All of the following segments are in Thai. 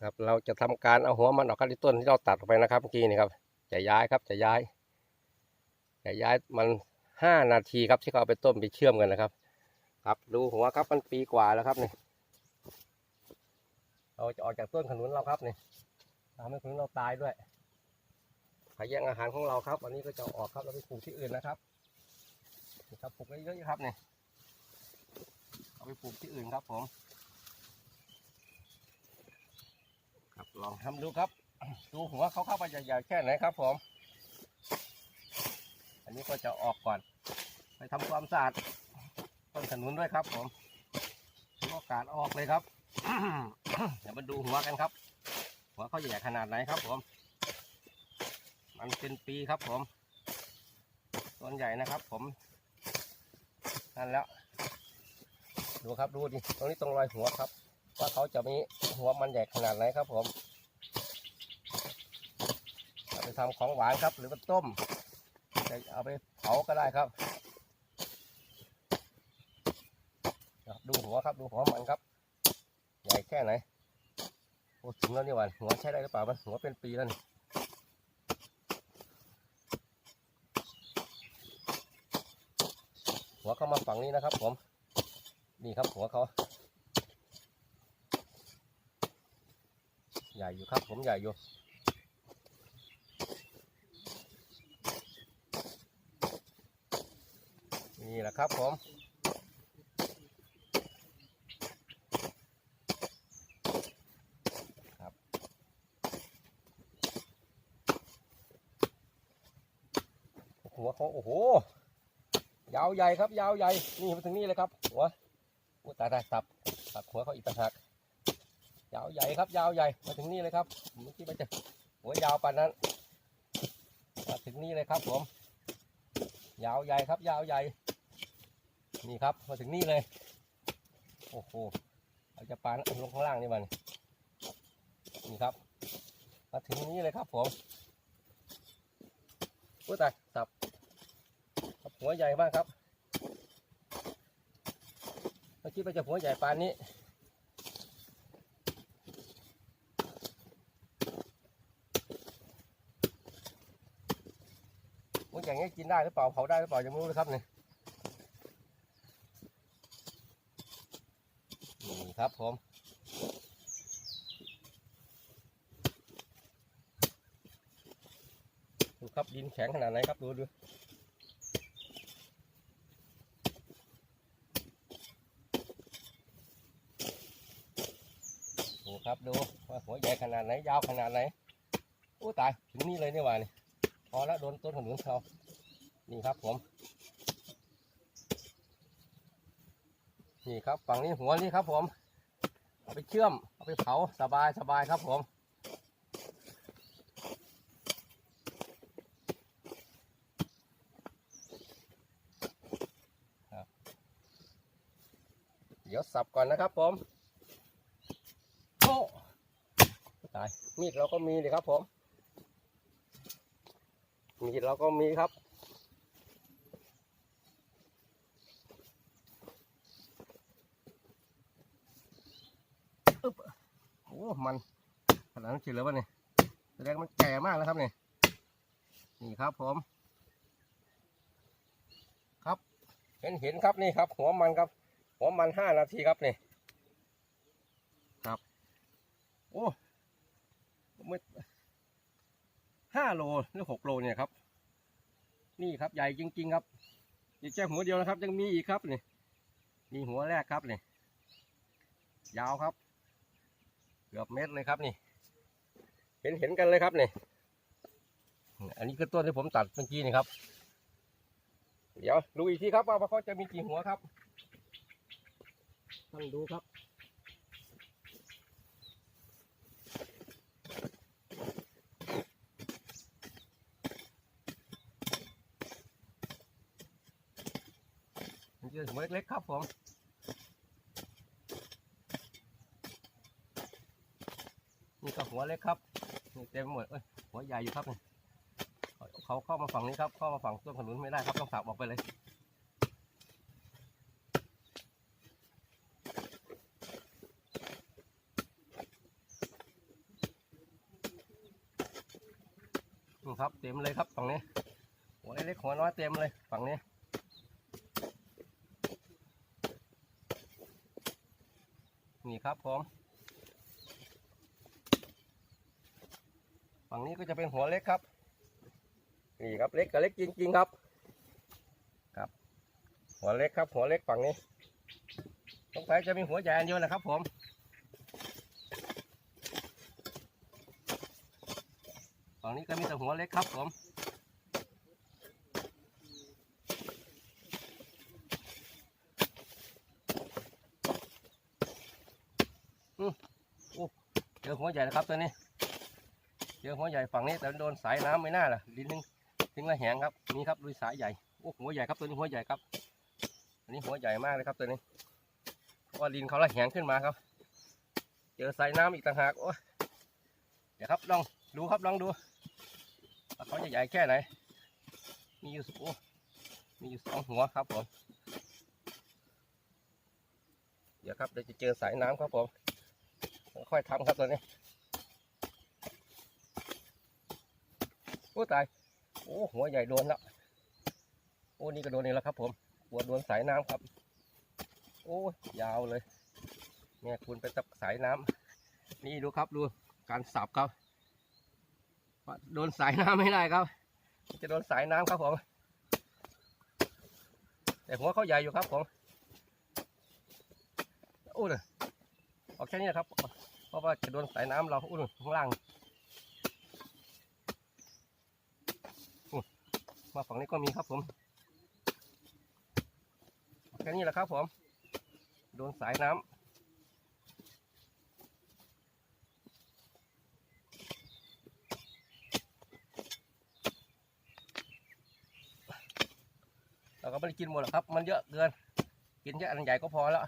ครับเราจะทำการเอาหัวมันออกครับที่ต้นที่เราตัดออกไปนะครับเมื่อกี้นี่ครับ จะย้ายครับจะย้าย จะย้ายมันห้านาทีครับที่เขาเอาไปต้มไปเชื่อมกันนะครับ ครับดูหัวครับมันปีกว่าแล้วครับนี่เราจะออกจากต้นขนุนเราครับนี่ทำให้ขนุนเราตายด้วยขายแย่งอาหารของเราครับวันนี้ก็จะออกครับเราไปปลูกที่อื่นนะครับครับปลูกเยอะๆครับนี่เอาไปปลูกที่อื่นครับผม ครับลองทำดูครับ ดูหัวเขาเข้าไปใหญ่ๆแค่ไหนครับผม อันนี้ก็จะออกก่อน ไปทำความสะอาดต้นขนุนด้วยครับผมโอกาสออกเลยครับ เดี๋ยวมาดูหัวกันครับ หัวเขาใหญ่ขนาดไหนครับผม มันเป็นปีครับผม ต้นใหญ่นะครับผม นั่นแล้ว ดูครับดูดิ ตรงนี้ตรงรอยหัวครับ ว่าเขาจะมีหัวมันใหญ่ขนาดไหนครับผมเอาไปทำของหวานครับ หรือว่าต้มจะเอาไปเผาก็ได้ครับดูหัวครับดูหัวมันครับ ใหญ่แค่ไหนโอ้ถึงแล้วนี่หวันหัวใช้ได้หรือเปล่ามันหัวเป็นปีแล้วนี่หัวเข้ามาฝั่งนี้นะครับ ผม นี่ครับหัวเขา ใหญ่อยู่ครับ ผมใหญ่อยู่นี่แหละครับผมครับ หัวเขาโอ้โห ยาวใหญ่ครับ ยาวใหญ่ นี่มาถึงนี่เลยครับ หัวอุตายตายสับสับหัวเขาอีกต่างหาก ยาวใหญ่ครับ ยาวใหญ่มาถึงนี่เลยครับเมื่อกี้มันจะหัวยาวปานนั้น มาถึงนี่เลยครับผม ยาวใหญ่ครับ ยาวใหญ่ นี่ครับมาถึงนี่เลย โอ้โหเราจะปานลงข้างล่างนี่มันนี่ครับ มาถึงนี้เลยครับผมอุ้ยตายสับครับหัวใหญ่มากครับเมื่อกี้มันจะหัวใหญ่ปานนี้ มันอย่างนี้กินได้หรือเปล่าเผาได้หรือเปล่ายังไม่รู้เลยครับเนี่ยนี่ครับผมดูครับดินแข็งขนาดไหนครับดูดูดูครับดูว่าหัวใหญ่ขนาดไหนยาวขนาดไหนโอ้ตายถึงนี่เลยนี่หว่านี่ พอแล้วโดนต้นขนุนเขานี่ครับผม นี่ครับฝั่งนี้หัวนี่ครับผม เอาไปเชื่อม เอาไปเผาสบายสบายครับผมเดี๋ยวสับก่อนนะครับผมโอ้ตาย มีดเราก็มีเลยครับผม มีดเราก็มีครับอึ๊บโอ้มันขนาดนั้นจริงเลยวะเนี่ยแสดงมันแก่มากแล้วครับเนี่ยนี่ครับผม ครับ เห็นเห็นครับนี่ครับ หัวมันครับ หัวมันห้านาทีครับนี่ครับ โอ้ไม่ ห้าโลหรือหกโลเนี่ยครับ นี่ครับใหญ่จริง ๆ ครับนี่แค่หัวเดียวนะครับ ยังมีอีกครับนี่นี่หัวแรกครับนี่ยาวครับ เกือบเมตรเลยครับนี่ เห็นเห็นกันเลยครับนี่อันนี้คือต้นที่ผมตัดเมื่อกี้นี่ครับ เดี๋ยวดูอีกทีครับว่าเขาจะมีกี่หัวครับท่านดูครับือหัวเล็กๆครับผมนี่ก็หัวเล็กครับเต็มหมดเอ้ยหัวใหญ่อยู่ครับเขาเข้ามาฝั่งนี้ครับ เข้ามาฝั่งต้นขนุนไม่ได้ครับต้องสับออกไปเลยครับเต็มเลยครับฝั่งนี้หัวเล็กหัวน้อยเต็มเลยฝั่งนี้ นี่ครับผมฝั่งนี้ก็จะเป็นหัวเล็กครับ นี่ครับเล็กกับเล็กจริง ๆครับ ครับ หัวเล็กครับ หัวเล็กฝั่งนี้สงสัยจะมีหัวใหญ่อันเดียวนะครับ ผมฝั่งนี้ก็มีแต่หัวเล็กครับผม เจ อหัวใหญ่นะครับตัวนี้เจอหัวใหญ่ฝั่งนี้แต่โดนสายน้ำไม่น่าล่ะลิ้นนึงทิ้งละแหงครับนี่ครับลุยสายใหญ่โอ้หัวใหญ่ครับตัวนี้หัวใหญ่ครับอันนี้หัวใหญ่มากเลยครับตัวนี้เพราะว่าลิ้นเขาละแหงขึ้นมาครับ เจอสายน้ำอีกต่างหากโอ้เดี๋ยวครับลองดูครับลองดูว่าเขาจะใหญ่แค่ไหนมีอยู่โอ้มีอยู่สองหัวครับผมเดี๋ยวครับเดี๋ยวจะเจอสายน้ำครับผม ค่อยทำครับตัวนี้โอ้ตายโอ้หัวใหญ่โดนแล้วโอ้นี่ก็โดนนี่แล้วครับ ผมหัวโดนสายน้ำครับ โอ้ยาวเลยเนี่ยคุณไปตับสายน้ำนี่ดูครับดูการสับครับโดนสายน้ำไม่ได้ครับ จะโดนสายน้ำครับผมแต่หัวเขาใหญ่อยู่ครับผมโอ้เลยออกแค่นี้นะครับ เพราะว่าจะโดนสายน้ำเราอุ้นข้างล่างมาฝั่งนี้ก็มีครับผมแค่นี้แหละครับผม โดนสายน้ำเราก็ไม่ได้กินหมดหรอกครับ มันเยอะเกิน กินแค่อันใหญ่ก็พอแล้ว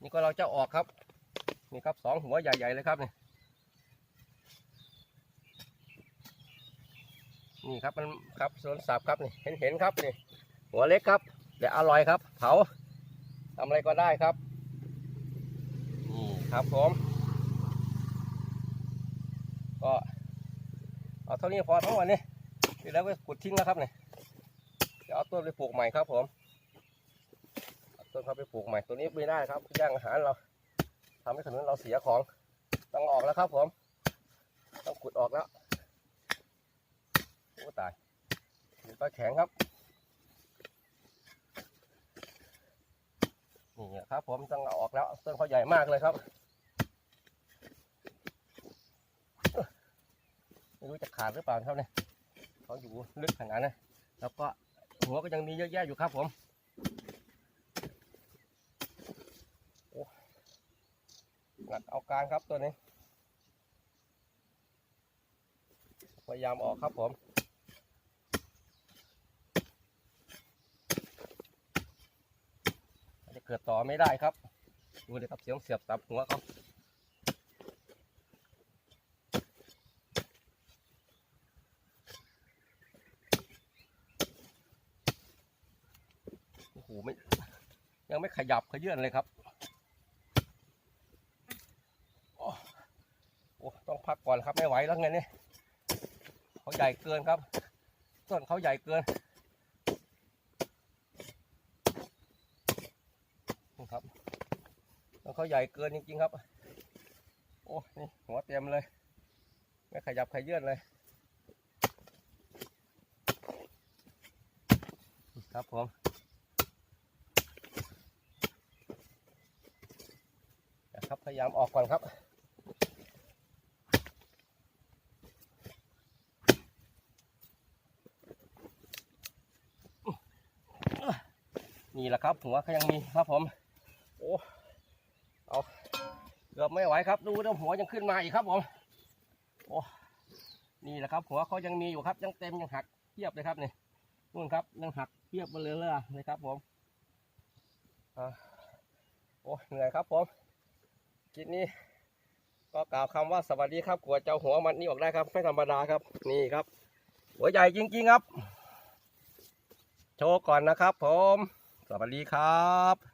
นี่ก็เราจะออกครับ นี่ครับสองหัวใหญ่ๆเลยครับนี่นี่ครับมันครับสวนสับครับนี่เห็นเห็นๆครับนี่หัวเล็กครับเดี๋ยวอร่อยครับ เผาทำอะไรก็ได้ครับนี่ครับผมก็เอาเท่านี้พอทั้งวันนี้ที่แล้วก็ขุดทิ้งแล้วครับนี่เดี๋ยวเอาต้นไปปลูกใหม่ครับผมเอาต้นเขาไปปลูกใหม่ตัวนี้ไม่ได้ครับย่างอาหารเรา ทำให้ถนนเราเสียของต้องออกแล้วครับผม ต้องขุดออกแล้วโอ้ตายมีปลาแข็งครับนี่ครับผมต้องเอาออกแล้วต้นเขาใหญ่มากเลยครับไม่รู้จะขาดหรือเปล่าครับเนี่ยเขาอยู่ลึกขนาดนั้นแล้วก็หัวก็ยังมีเยอะแยะอยู่ครับผม หนักเอากลางครับตัวนี้ พยายามออกครับผม จะเกิดต่อไม่ได้ครับ ดูเลยครับเสียงเสียบตับหัวเขาโอ้โหไม่ยังไม่ขยับขยื่นเลยครับ โอ้ต้อง พักก่อนครับไม่ไหวแล้วไงนี่เขาใหญ่เกินครับ ต้นเขาใหญ่เกินนี่ครับต้นเขาใหญ่เกินจริงๆครับ โอ้นี่หัวเต็มเลย ไม่ขยับขยื่นเลย ครับผมนะครับพยายามออกก่อนครับ นี่แหละครับหัวเขายังมีครับผมโอ้เอาเกือบไม่ไหวครับ ดูแล้วหัวยังขึ้นมาอีกครับผมโอ้นี่แหละครับ หัวเขายังมีอยู่ครับ ยังเต็มยังหักเทียบเลยครับนี่นู่นครับยังหักเทียบมาเลยเลยเลยครับผมอ่าโอ้เหนื่อยครับผมกินนี้ก็กล่าวคำว่าสวัสดีครับกลัวเจ้าหัวมันนี่ออกได้ครับไม่ธรรมดาครับ นี่ครับ หัวใหญ่จริงๆครับ โชว์ก่อนนะครับผม สวัสดีครับ